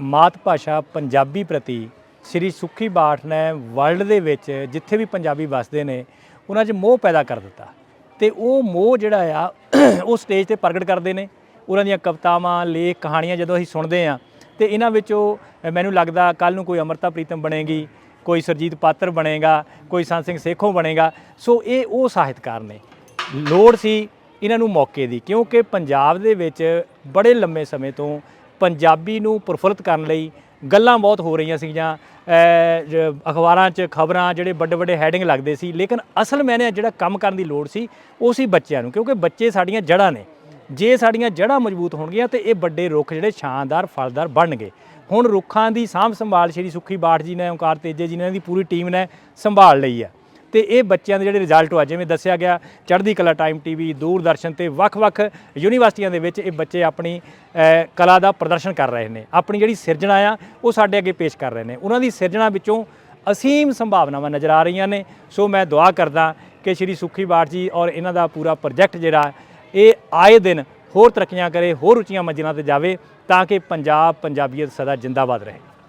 ਮਾਤ ਭਾਸ਼ਾ ਪੰਜਾਬੀ ਪ੍ਰਤੀ ਸ੍ਰੀ ਸੁੱਖੀ ਬਾਠ ਨੇ ਵਰਲਡ ਦੇ ਵਿੱਚ ਜਿੱਥੇ ਵੀ ਪੰਜਾਬੀ ਵਸਦੇ ਨੇ, ਉਹਨਾਂ 'ਚ ਮੋਹ ਪੈਦਾ ਕਰ ਦਿੱਤਾ। ਤੇ ਉਹ ਮੋਹ ਜਿਹੜਾ ਆ, ਉਹ ਸਟੇਜ ਤੇ ਪ੍ਰਗਟ ਕਰਦੇ ਨੇ। ਉਹਨਾਂ ਦੀਆਂ ਕਵਿਤਾਵਾਂ, ਲੇਖ, ਕਹਾਣੀਆਂ ਜਦੋਂ ਅਸੀਂ ਸੁਣਦੇ ਆ ਤੇ ਇਹਨਾਂ ਵਿੱਚੋਂ ਮੈਨੂੰ ਲੱਗਦਾ ਕੱਲ ਨੂੰ ਕੋਈ ਅਮਰਤਾ ਪ੍ਰੀਤਮ ਬਣੇਗੀ, ਕੋਈ ਸਰਜੀਤ ਪਾਤਰ ਬਣੇਗਾ, ਕੋਈ ਸੰਤ ਸਿੰਘ ਸੇਖੋਂ ਬਣੇਗਾ। ਸੋ ਇਹ ਉਹ ਸਾਹਿਤਕਾਰ ਨੇ। ਲੋੜ ਸੀ ਇਹਨਾਂ ਨੂੰ ਮੌਕੇ ਦੀ, ਕਿਉਂਕਿ ਪੰਜਾਬ ਦੇ ਵਿੱਚ ਬੜੇ ਲੰਮੇ ਸਮੇਂ ਤੋਂ ਪੰਜਾਬੀ ਨੂੰ ਪ੍ਰਫੁੱਲਤ ਕਰਨ ਲਈ ਗੱਲਾਂ ਬਹੁਤ ਹੋ ਰਹੀਆਂ ਸੀਗੀਆਂ। ਅਖਬਾਰਾਂ 'ਚ, ਖਬਰਾਂ, ਜਿਹੜੇ ਵੱਡੇ ਵੱਡੇ ਹੈਡਿੰਗ ਲੱਗਦੇ ਸੀ। ਲੇਕਿਨ ਅਸਲ ਮੈਨੇ ਜਿਹੜਾ ਕੰਮ ਕਰਨ ਦੀ ਲੋੜ ਸੀ, ਉਹ ਸੀ ਬੱਚਿਆਂ ਨੂੰ, ਕਿਉਂਕਿ ਬੱਚੇ ਸਾਡੀਆਂ ਜੜ੍ਹਾਂ ਨੇ। ਜੇ ਸਾਡੀਆਂ ਜੜ੍ਹਾਂ ਮਜ਼ਬੂਤ ਹੋਣਗੀਆਂ ਤੇ ਇਹ ਵੱਡੇ ਰੁੱਖ ਜਿਹੜੇ ਸ਼ਾਨਦਾਰ, ਫਲਦਾਰ ਬਣਨਗੇ। ਹੁਣ ਰੁੱਖਾਂ ਦੀ ਸਾਂਭ ਸੰਭਾਲ ਸ਼੍ਰੀ ਸੁੱਖੀ ਬਾਠ ਜੀ ਨੇ, ਓਂਕਾਰ ਤੇਜੇ ਜੀ ਨੇ, ਇਹਨਾਂ ਦੀ ਪੂਰੀ ਟੀਮ ਨੇ ਸੰਭਾਲ ਲਈ ਆ। ਤੇ ਇਹ ਬੱਚਿਆਂ ਦੇ ਜਿਹੜੇ ਰਿਜ਼ਲਟ ਆ, ਜਿਵੇਂ ਦੱਸਿਆ ਗਿਆ, ਚੜ੍ਹਦੀ ਕਲਾ ਟਾਈਮ ਟੀਵੀ ਦੂਰਦਰਸ਼ਨ ਤੇ ਵੱਖ-ਵੱਖ ਯੂਨੀਵਰਸਿਟੀਆਂ ਦੇ ਵਿੱਚ ਇਹ ਬੱਚੇ ਆਪਣੀ ਕਲਾ ਦਾ ਪ੍ਰਦਰਸ਼ਨ ਕਰ ਰਹੇ ਨੇ। ਆਪਣੀ ਜਿਹੜੀ ਸਿਰਜਣਾ ਆ, ਉਹ ਸਾਡੇ ਅੱਗੇ ਪੇਸ਼ ਕਰ ਰਹੇ ਨੇ। ਉਹਨਾਂ ਦੀ ਸਿਰਜਣਾ ਵਿੱਚੋਂ ਅਸੀਮ ਸੰਭਾਵਨਾਵਾਂ ਨਜ਼ਰ ਆ ਰਹੀਆਂ ਨੇ। ਸੋ ਮੈਂ ਦੁਆ ਕਰਦਾ ਕਿ ਸ਼੍ਰੀ ਸੁੱਖੀ ਬਾਠ ਜੀ ਔਰ ਇਹਨਾਂ ਦਾ ਪੂਰਾ ਪ੍ਰੋਜੈਕਟ ਜਿਹੜਾ, ਇਹ ਆਏ ਦਿਨ ਹੋਰ ਤਰੱਕੀਆਂ ਕਰੇ, ਹੋਰ ਉੱਚੀਆਂ ਮੰਜ਼ਿਲਾਂ ਤੇ ਜਾਵੇ, ਤਾਂ ਕਿ ਪੰਜਾਬ ਪੰਜਾਬੀਅਤ ਸਦਾ ਜਿੰਦਾਬਾਦ ਰਹੇ।